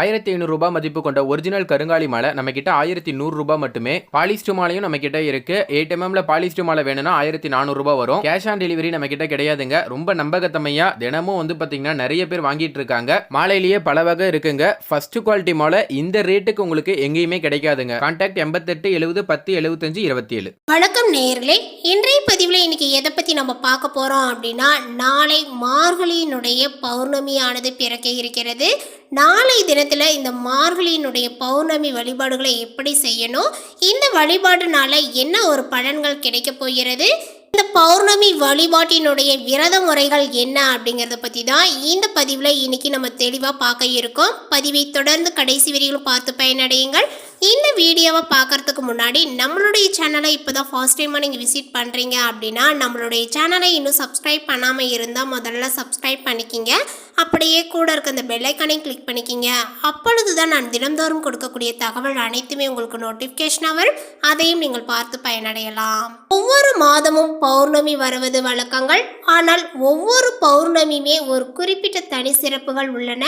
ஆயிரத்தி ஐநூறுரூபா மதிப்பு கொண்ட ஒரிஜினல் கருங்காலி மாலை நம்ம கிட்ட ஆயிரத்தி நூறுரூபா மட்டுமே. பாலிஸ்டர் மாலையும் நம்ம கிட்ட இருக்கு எயிட் எம்எம்ல பாலிஸ்டர் மாலை வேணும்னா ஆயிரத்தி நானூறுரூபா வரும். கேஷ் ஆன் டெலிவரி நம்ம கிட்ட கிடையாதுங்க. ரொம்ப நம்பகத்தமையா தினமும் வந்து பாத்தீங்கன்னா நிறைய பேர் வாங்கிட்டு இருக்காங்க. மாலையிலேயே பல வகை இருக்குங்க. ஃபர்ஸ்ட் குவாலிட்டி மாலை இந்த ரேட்டுக்கு உங்களுக்கு எங்கேயுமே கிடைக்காதுங்க. கான்டாக்ட் எண்பத்தெட்டு எழுபது பத்து எழுபத்தஞ்சு இருபத்தி ஏழு வணக்கம் நேர்களே இன்றைய பதிவில் இன்னைக்கு எதை பற்றி நம்ம பார்க்க போகிறோம் அப்படின்னா நாளை மார்கழியினுடைய பௌர்ணமியானது பிறக்க இருக்கிறது. நாளை தினத்தில் இந்த மார்கழியினுடைய பௌர்ணமி வழிபாடுகளை எப்படி செய்யணும்? இந்த வழிபாடுனால என்ன ஒரு பலன்கள் கிடைக்க போகிறது? இந்த பௌர்ணமி வழிபாட்டினுடைய விரத முறைகள் என்ன அப்படிங்கிறத பற்றி தான் இந்த பதிவில் இன்னைக்கு நம்ம தெளிவாக பார்க்க இருக்கோம். பதிவை தொடர்ந்து கடைசி வரையிலும் பார்த்து பயனடையுங்கள். இந்த வீடியோவை பார்க்கறதுக்கு முன்னாடி நம்மளுடைய சேனலை இப்போ தான் ஃபர்ஸ்ட் டைமாக நீங்கள் விசிட் பண்ணுறீங்க அப்படின்னா நம்மளுடைய சேனலை இன்னும் சப்ஸ்கிரைப் பண்ணாமல் இருந்தால் முதல்ல சப்ஸ்கிரைப் பண்ணிக்கிங்க. அப்படியே கூட இருக்க அந்த பெல்லைக்கானையும் கிளிக் பண்ணிக்கிங்க. அப்பொழுது தான் நான் தினந்தோறும் கொடுக்கக்கூடிய தகவல் அனைத்துமே உங்களுக்கு நோட்டிஃபிகேஷனாக வரும். அதையும் நீங்கள் பார்த்து பயனடையலாம். ஒவ்வொரு மாதமும் பௌர்ணமி வருவது வழக்கங்கள். ஆனால் ஒவ்வொரு பௌர்ணமியுமே ஒரு குறிப்பிட்ட தனி சிறப்புகள் உள்ளன.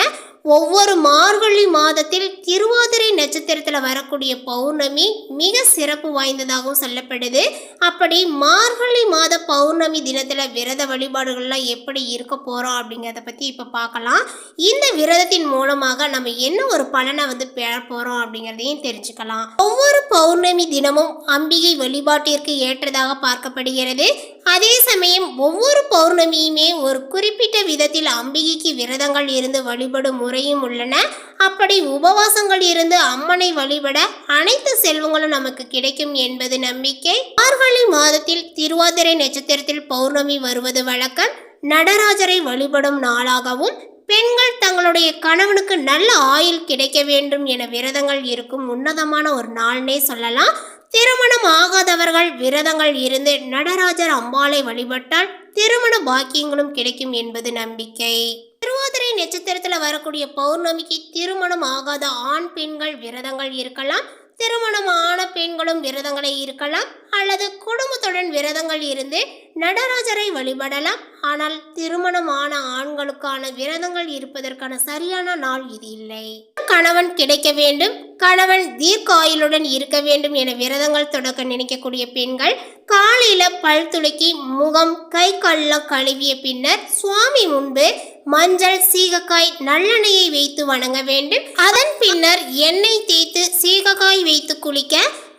ஒவ்வொரு மார்கழி மாதத்தில் திருவாதிரை நட்சத்திரத்தில் வரக்கூடிய பௌர்ணமி மிக சிறப்பு வாய்ந்ததாகவும் சொல்லப்படுது. அப்படி மார்கழி மாத பௌர்ணமி தினத்தில் விரத வழிபாடுகள்லாம் எப்படி இருக்க போகிறோம் அப்படிங்கிறத பற்றி இப்போ பார்க்கலாம். இந்த விரதத்தின் மூலமாக நம்ம என்ன ஒரு பலனை வந்து பெற போகிறோம் அப்படிங்கிறதையும் தெரிஞ்சுக்கலாம். ஒவ்வொரு பௌர்ணமி தினமும் அம்பிகை வழிபாட்டிற்கு ஏற்றதாக பார்க்கப்படுகிறது. அதே சமயம் ஒவ்வொரு பௌர்ணமியுமே ஒரு குறிப்பிட்ட விதத்தில் அம்பிகைக்கு விரதங்கள் இருந்து வழிபடும் முறையும் உள்ளன. அப்படி உபவாசங்கள் இருந்து அம்மனை வழிபட அனைத்து செல்வங்களும் நமக்கு கிடைக்கும் என்பது நம்பிக்கை. மார்கழி மாதத்தில் திருவாதிரை நட்சத்திரத்தில் பௌர்ணமி வருவது வழக்கம். நடராஜரை வழிபடும் நாளாகவும் பெண்கள் தங்களுடைய கணவனுக்கு நல்ல ஆயுள் கிடைக்க வேண்டும் என விரதங்கள் இருக்கும் உன்னதமான ஒரு நாள்னே சொல்லலாம். திருமணம் ஆகாதவர்கள் விரதங்கள் இருந்து நடராஜர் அம்பாளை வழிபட்டால் திருமண பாக்கியங்களும் கிடைக்கும் என்பது நம்பிக்கை. திருவாதிரை நட்சத்திரத்தில் வரக்கூடிய பௌர்ணமிக்கு திருமணம் ஆகாத ஆண் பெண்கள் விரதங்கள் இருக்கலாம். திருமணம் ஆன பெண்களும் விரதங்களை இருக்கலாம். அல்லது குடும்பத்துடன் விரதங்கள் இருந்து நடராஜரை வழிபடலாம். ஆனால் திருமணமான ஆண்களுக்கான விரதங்கள் இருப்பதற்கான சரியான நாள் இது இல்லை. கணவன் கிடைக்க வேண்டும் கணவன் தீர்க்காயுளுடன் இருக்க வேண்டும் என விரதங்கள் தொடக்க நினைக்கக்கூடிய பெண்கள் காலையில பல் துளக்கி முகம் கை கல்லாம் கழுவிய பின்னர் சுவாமி முன்பு மஞ்சள் சீகக்காய் நல்லெண்ணெயை வைத்து வணங்க வேண்டும். அதன் பின்னர் எண்ணெய் தேய்த்து சீகக்காய் வைத்து குளிக்க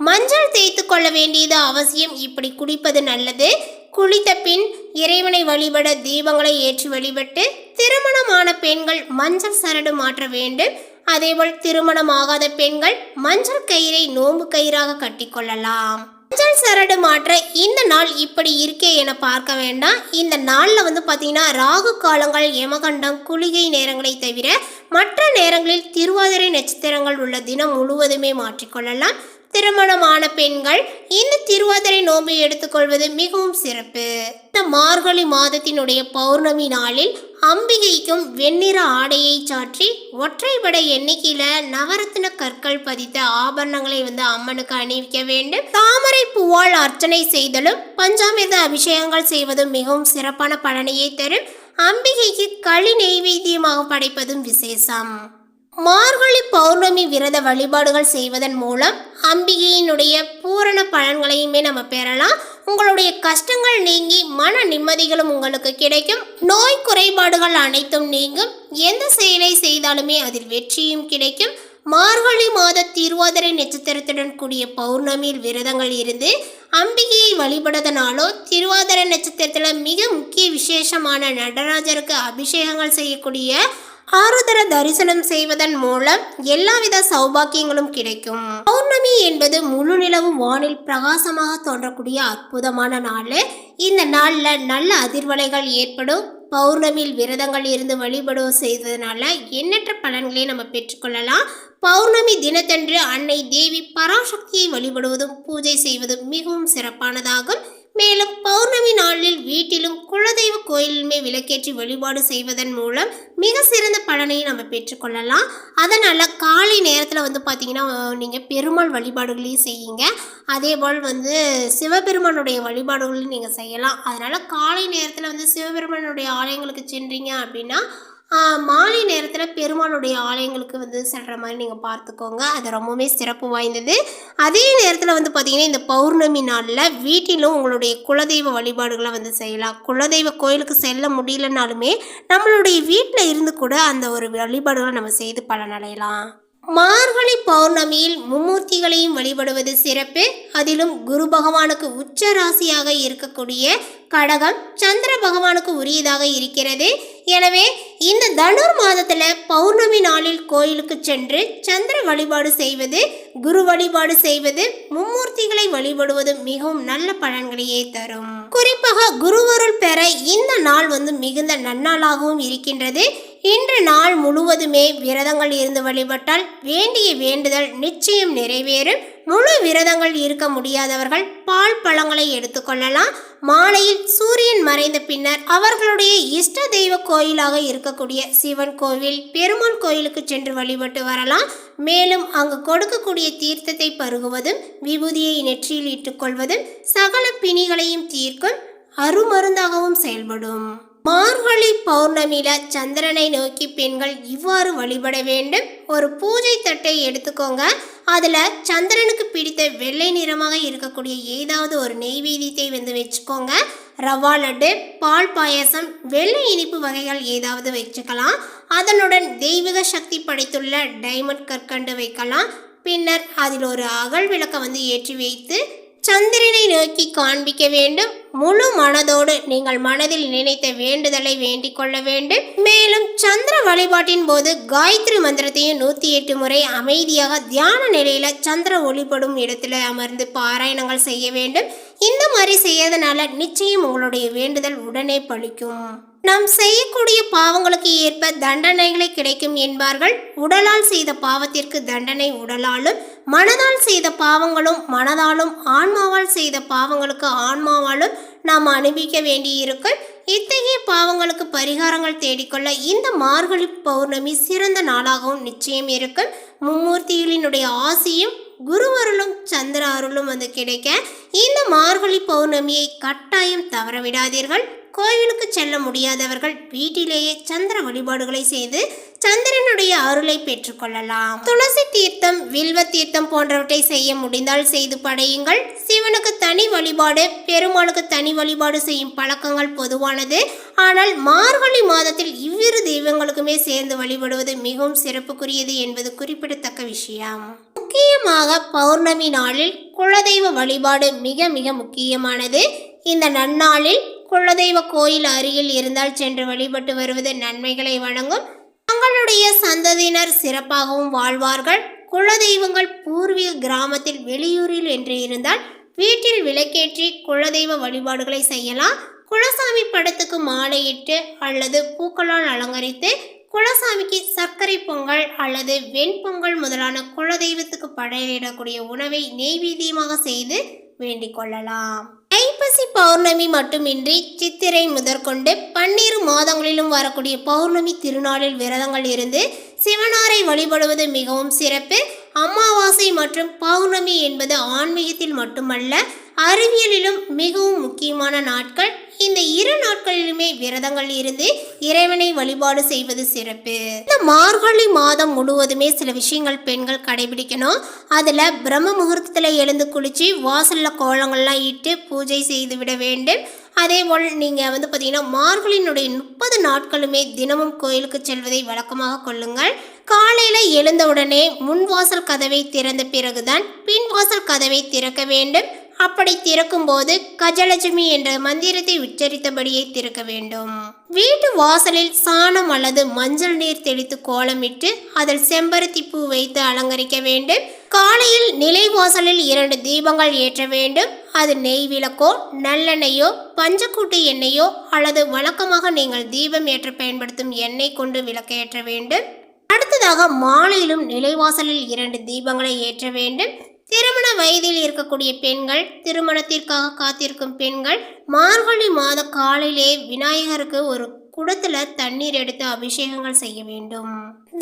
மஞ்சள் தேய்த்து கொள்ள வேண்டியது அவசியம். இப்படி குளிப்பது நல்லது. குளித்த பின் இறைவனை வழிபட தீபங்களை ஏற்றி வழிபட்டு திருமணமான பெண்கள் மஞ்சள் சரடு மாற்ற வேண்டும். அதேபோல் திருமணமாகாத பெண்கள் மஞ்சள் கயிறை நோம்பு கயிறாக கட்டிக்கொள்ளலாம். மஞ்சள் சரடு மாற்ற இந்த நாள் இப்படி இருக்கே என பார்க்க வேண்டாம். இந்த நாளில் வந்து பார்த்தீங்கன்னா ராகு காலங்கள் யமகண்டம் குளிகை நேரங்களை தவிர மற்ற நேரங்களில் திருவாதிரை நட்சத்திரங்கள் உள்ள தினம் முழுவதுமே மாற்றிக்கொள்ளலாம். திருமணமான பெண்கள் இந்த திருவாதிரை நோம்பை எடுத்துக்கொள்வது மிகவும் சிறப்பு. இந்த மார்கழி மாதத்தினுடைய பௌர்ணமி நாளில் அம்பிகைக்கும் வெண்ணிற ஆடையை சாற்றி ஒற்றைப்படை எண்ணிக்கையில நவரத்ன கற்கள் பதித்த ஆபரணங்களை வந்து அம்மனுக்கு அணிவிக்க வேண்டும். தாமரை பூவால் அர்ச்சனை செய்தலும் பஞ்சாமிர்த அபிஷேகங்கள் செய்வதும் மிகவும் சிறப்பான பலனையை தரும். அம்பிகைக்கு களி நெய்வேத்தியமாக படைப்பதும் விசேஷம். மார்கழி பௌர்ணமி விரத வழிபாடுகள் செய்வதன் மூலம் அம்பிகையினுடைய பூரண பலன்களையுமே நம்ம பெறலாம். உங்களுடைய கஷ்டங்கள் நீங்கி மன நிம்மதிகளும் உங்களுக்கு கிடைக்கும். நோய் குறைபாடுகள் அனைத்தும் நீங்கும். எந்த செயலை செய்தாலுமே அதில் வெற்றியும் கிடைக்கும். மார்கழி மாத திருவாதிரை நட்சத்திரத்துடன் கூடிய பௌர்ணமியில் விரதங்கள் இருந்து அம்பிகையை வழிபடுவதனாலோ திருவாதிரை நட்சத்திரத்தில் மிக முக்கிய விசேஷமான நடராஜருக்கு அபிஷேகங்கள் செய்யக்கூடிய ஆருதர தரிசனம் செய்வதன் மூலம் எல்லாவித சௌபாக்கியங்களும் கிடைக்கும். பௌர்ணமி என்பது முழு நிலவு வானில் பிரகாசமாக தோன்றக்கூடிய அற்புதமான நாள். இந்த நாளில் நல்ல அதிர்வலைகள் ஏற்படும். பௌர்ணமியில் விரதங்கள் இருந்து வழிபடுவ செய்ததுனால எண்ணற்ற பலன்களை நம்ம பெற்றுக்கொள்ளலாம். பௌர்ணமி தினத்தன்று அன்னை தேவி பராசக்தியை வழிபடுவதும் பூஜை செய்வதும் மிகவும் சிறப்பானதாகும். மேலும் பௌர்ணமி நாளில் வீட்டிலும் குலதெய்வ கோயிலுமே விளக்கேற்றி வழிபாடு செய்வதன் மூலம் மிக சிறந்த பலனை நம்ம பெற்றுக்கொள்ளலாம் அதனால் காலை நேரத்தில் வந்து பார்த்திங்கன்னா நீங்கள் பெருமாள் வழிபாடுகளையும் செய்யுங்க. அதே போல் வந்து சிவபெருமானுடைய வழிபாடுகளையும் நீங்கள் செய்யலாம். அதனால் காலை நேரத்தில் வந்து சிவபெருமானுடைய ஆலயங்களுக்கு சென்றீங்க அப்படின்னா மாலை நேரத்தில் பெருமாளுடைய ஆலயங்களுக்கு வந்து செல்கிற மாதிரி நீங்கள் பார்த்துக்கோங்க. அது ரொம்பவுமே சிறப்பு வாய்ந்தது. அதே நேரத்தில் வந்து பார்த்தீங்கன்னா இந்த பௌர்ணமி நாளில் வீட்டிலும் உங்களுடைய குலதெய்வ வழிபாடுகளை வந்து செய்யலாம். குலதெய்வ கோயிலுக்கு செல்ல முடியலனாலுமே நம்மளுடைய வீட்டில் இருந்து கூட அந்த ஒரு வழிபாடுகளை நம்ம செய்து பலனடையலாம். மார்கழி பௌர்ணமியில் மும்மூர்த்திகளையும் வழிபடுவது சிறப்பு. அதிலும் குரு பகவானுக்கு உச்ச ராசியாக இருக்கக்கூடிய கடகம் சந்திர பகவானுக்கு உரியதாக இருக்கிறது. எனவே இந்த தனுர் மாதத்தில் பௌர்ணமி நாளில் கோயிலுக்கு சென்று சந்திர வழிபாடு செய்வது குரு வழிபாடு செய்வது மும்மூர்த்திகளை வழிபடுவது மிகவும் நல்ல பலன்களையே தரும். குறிப்பாக குருவருள் பெற இந்த நாள் வந்து மிகுந்த நன்னாளாகவும் இருக்கின்றது. இன்று நாள் முழுவதுமே விரதங்கள் இருந்து வழிபட்டால் வேண்டிய வேண்டுதல் நிச்சயம் நிறைவேறும். முழு விரதங்கள் இருக்க முடியாதவர்கள் பால் பழங்களை எடுத்துக்கொள்ளலாம் மாலையில் சூரியன் மறைந்த பின்னர் அவர்களுடைய இஷ்ட தெய்வ கோயிலாக இருக்கக்கூடிய சிவன் கோவில் பெருமாள் கோயிலுக்கு சென்று வழிபட்டு வரலாம். மேலும் அங்கு கொடுக்கக்கூடிய தீர்த்தத்தை பருகுவதும் விபூதியை நெற்றியில் இட்டுக்கொள்வதும் சகல பிணிகளையும் தீர்க்கும் அருமருந்தாகவும் செயல்படும். மார்கழி பௌர்ணமியில சந்திரனை நோக்கி பெண்கள் இவ்வாறு வழிபட வேண்டும். ஒரு பூஜை தட்டை எடுத்துக்கோங்க. அதில் சந்திரனுக்கு பிடித்த வெள்ளை நிறமாக இருக்கக்கூடிய ஏதாவது ஒரு நெய்வேதியத்தை வந்து வச்சுக்கோங்க. ரவா லட்டு பால் பாயாசம் வெள்ளை இனிப்பு வகைகள் ஏதாவது வச்சுக்கலாம். அதனுடன் தெய்வீக சக்தி படைத்துள்ள டைமண்ட் கற்கண்டு வைக்கலாம். பின்னர் அதில் ஒரு அகல் விளக்கை வந்து ஏற்றி வைத்து சந்திரனை நோக்கி காண்பிக்க வேண்டும். முழு மனதோடு நீங்கள் மனதில் நினைத்த வேண்டுதலை வேண்டிக் கொள்ள வேண்டும். மேலும் சந்திர வழிபாட்டின் போது காயத்ரி மந்திரத்தையும் நூத்தி எட்டு முறை அமைதியாக தியான நிலையில சந்திர ஒளிப்படும் இடத்துல அமர்ந்து பாராயணங்கள் செய்ய வேண்டும். இந்த மாதிரி செய்யறதுனால நிச்சயம் உங்களுடைய வேண்டுதல் உடனே பழிக்கும் நாம் செய்யக்கூடிய பாவங்களுக்கு ஏற்ப தண்டனைகளை கிடைக்கும் என்பார்கள். உடலால் செய்த பாவத்திற்கு தண்டனை உடலாலும் மனதால் செய்த பாவங்களும் மனதாலும் ஆன்மாவால் செய்த பாவங்களுக்கு ஆன்மாவாலும் நாம் அனுபவிக்க வேண்டியிருக்கும். இத்தகைய பாவங்களுக்கு பரிகாரங்கள் தேடிக்கொள்ள இந்த மார்கழி பௌர்ணமி சிறந்த நாளாகவும் நிச்சயம் இருக்கும். மும்மூர்த்திகளினுடைய ஆசியும் குருவருளும் சந்திர அருளும் வந்து கிடைக்க இந்த மார்கழி பௌர்ணமியை கட்டாயம் தவற விடாதீர்கள் கோயிலுக்கு செல்ல முடியாதவர்கள் வீட்டிலேயே சந்திர வழிபாடுகளை செய்து சந்திரனுடைய அருளை பெற்றுக்கொள்ளலாம் துளசி தீர்த்தம் வில்வ தீர்த்தம் போன்றவற்றை செய்ய முடிந்தால் செய்து படையுங்கள். சிவனுக்கு தனி வழிபாடு பெருமாளுக்கு தனி வழிபாடு செய்யும் பழக்கங்கள் பொதுவானது. ஆனால் மார்கழி மாதத்தில் இவ்விரு தெய்வங்களுக்குமே சேர்ந்து வழிபடுவது மிகவும் சிறப்புக்குரியது என்பது குறிப்பிடத்தக்க விஷயம். முக்கியமாக பௌர்ணமி நாளில் குலதெய்வ வழிபாடு மிக மிக முக்கியமானது. இந்த நன்னாளில் குலதெய்வ கோயில் அருகில் இருந்தால் சென்று வழிபட்டு வருவது நன்மைகளை வழங்கும். தங்களுடைய சந்ததியினர் சிறப்பாகவும் வாழ்வார்கள். குலதெய்வங்கள் பூர்வீக கிராமத்தில் வெளியூரில் என்று இருந்தால் வீட்டில் விளக்கேற்றி குலதெய்வ வழிபாடுகளை செய்யலாம். குலசாமி படத்துக்கு மாலையிட்டு அல்லது பூக்களால் அலங்கரித்து குலசாமிக்கு சர்க்கரை பொங்கல் அல்லது வெண்பொங்கல் முதலான குலதெய்வத்துக்கு படையிடக்கூடிய உணவை நெய்வீதியமாக செய்து வேண்டிக் கொள்ளலாம். ஐப்பசி பௌர்ணமி மட்டுமின்றி சித்திரை முதற்கொண்டு பன்னிரு மாதங்களிலும் வரக்கூடிய பௌர்ணமி திருநாளில் விரதங்கள் இருந்து சிவனாரை வழிபடுவது மிகவும் சிறப்பு. அமாவாசை மற்றும் பௌர்ணமி என்பது ஆன்மீகத்தில் மட்டுமல்ல அறிவியலிலும் மிகவும் முக்கியமான நாட்கள். இந்த இரு நாட்களிலுமே விரதங்கள் இருந்து இறைவனை வழிபாடு செய்வது சிறப்பு. இந்த மார்கழி மாதம் முழுவதுமே சில விஷயங்கள் பெண்கள் கடைபிடிக்கணும். அதில் பிரம்ம முகூர்த்தத்தில் எழுந்து குளித்து வாசலில் கோலங்கள்லாம் இட்டு பூஜை செய்து விட வேண்டும். அதே போல் நீங்கள் வந்து பார்த்தீங்கன்னா மார்கழியினுடைய முப்பது நாட்களுமே தினமும் கோயிலுக்கு செல்வதை வழக்கமாக கொள்ளுங்கள். காலையில் எழுந்தவுடனே முன்வாசல் கதவை திறந்த பிறகுதான் பின்வாசல் கதவை திறக்க வேண்டும். அப்படி திறக்கும்போது கஜலட்சுமி என்ற மந்திரத்தை உச்சரித்தபடியே திறக்க வேண்டும். வீட்டு வாசலில் சாணம் அல்லது மஞ்சள் நீர் தெளித்து கோலமிட்டு அதில் செம்பருத்தி பூ வைத்து அலங்கரிக்க வேண்டும். காலையில் நிலைவாசலில் இரண்டு தீபங்கள் ஏற்ற வேண்டும். அது நெய் விளக்கோ நல்லெண்ணெயோ பஞ்சக்கூட்டு எண்ணெயோ அல்லது வழக்கமாக நீங்கள் தீபம் ஏற்ற பயன்படுத்தும் எண்ணெய் கொண்டு விளக்கேற்ற வேண்டும். அடுத்ததாக மாலையிலும் நிலைவாசலில் இரண்டு தீபங்களை ஏற்ற வேண்டும். திருமண வயதில் இருக்கக்கூடிய பெண்கள் திருமணத்திற்காக காத்திருக்கும் பெண்கள் மார்கழி மாத காலையிலே விநாயகருக்கு ஒரு குடத்துல தண்ணீர் எடுத்து அபிஷேகங்கள் செய்ய வேண்டும்.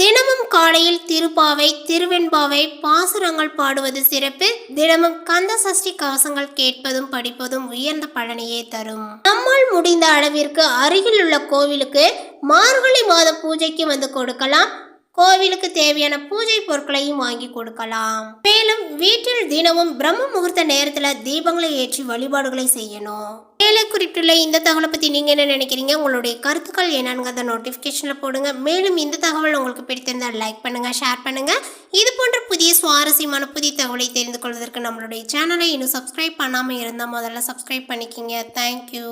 தினமும் காலையில் திருப்பாவை திருவெண்பாவை பாசுரங்கள் பாடுவது சிறப்பு. தினமும் கந்த சஷ்டி கவசங்கள் கேட்பதும் படிப்பதும் உயர்ந்த பலனையே தரும். நம்மால் முடிந்த அளவிற்கு அருகில் உள்ள கோவிலுக்கு மார்கழி மாத பூஜைக்கு வந்து கொடுக்கலாம். கோவிலுக்கு தேவையான பூஜை பொருட்களையும் வாங்கி கொடுக்கலாம். மேலும் வீட்டில் தினமும் பிரம்ம முகூர்த்த நேரத்துல தீபங்களை ஏற்றி வழிபாடுகளை செய்யணும். மேலே குறிப்பிட்டுள்ள இந்த தகவலை பத்தி நீங்க என்ன நினைக்கிறீங்க? உங்களுடைய கருத்துக்கள் என்னங்கிறத நோட்டிபிகேஷன்ல போடுங்க. மேலும் இந்த தகவல் உங்களுக்கு பிடித்திருந்தால் லைக் பண்ணுங்க ஷேர் பண்ணுங்க. இது போன்ற புதிய சுவாரஸ்யமான புதிய தகவலை தெரிந்து கொள்வதற்கு நம்மளுடைய சேனலை இன்னும் சப்ஸ்கிரைப் பண்ணாம இருந்தால் முதல்ல சப்ஸ்கிரைப் பண்ணிக்கிங்க. தேங்க்யூ